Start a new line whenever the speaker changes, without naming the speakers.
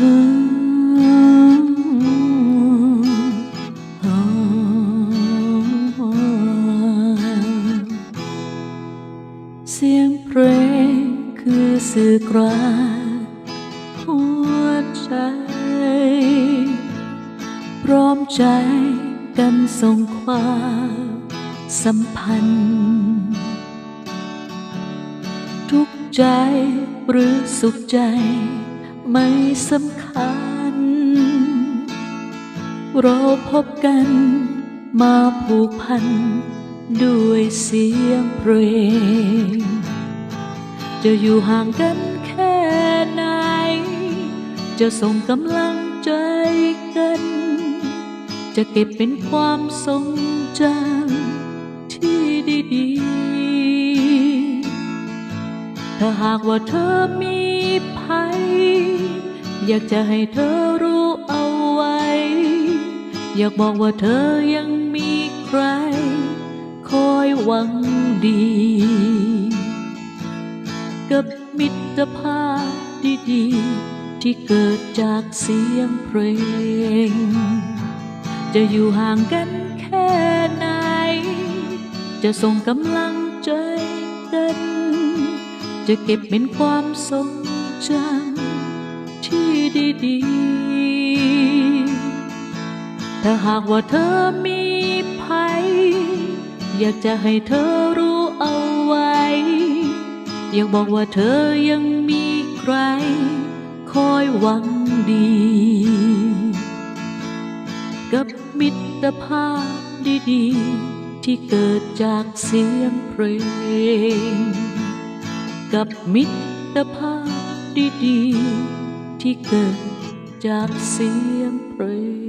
เสียงเพลงคือสื่อกลางหัวใจ พร้อมใจกันส่งความสัมพันธ์ ทุกใจหรือสุขใจ ไม่สำคัญ เราพบกันมาผูกพัน ด้วยเสียงเพลง จะอยู่ห่างกันแค่ไหน จะส่งกำลังใจกัน จะเก็บเป็นความทรงจำที่ดีๆ ถ้าหากว่าเธอมีภัย อยากจะให้เธอรู้เอาไว้ อยากบอกว่าเธอยังมีใคร คอยหวังดี กับมิตรภาพดีๆ ที่เกิดจากเสียงเพลง จะอยู่ห่างกันแค่ไหน จะส่งกำลังใจกัน จะเก็บเป็นความทรงจำที่ดีๆ ถ้าหากว่าเธอมีภัย อยากจะให้เธอรู้เอาไว้ อยากบอกว่าเธอยังมีใคร คอยหวังดี กับมิตรภาพดีๆ ที่เกิดจากเสียงเพลง กับมิตรภาพดีๆ ที่เกิดจากเสียงเพลง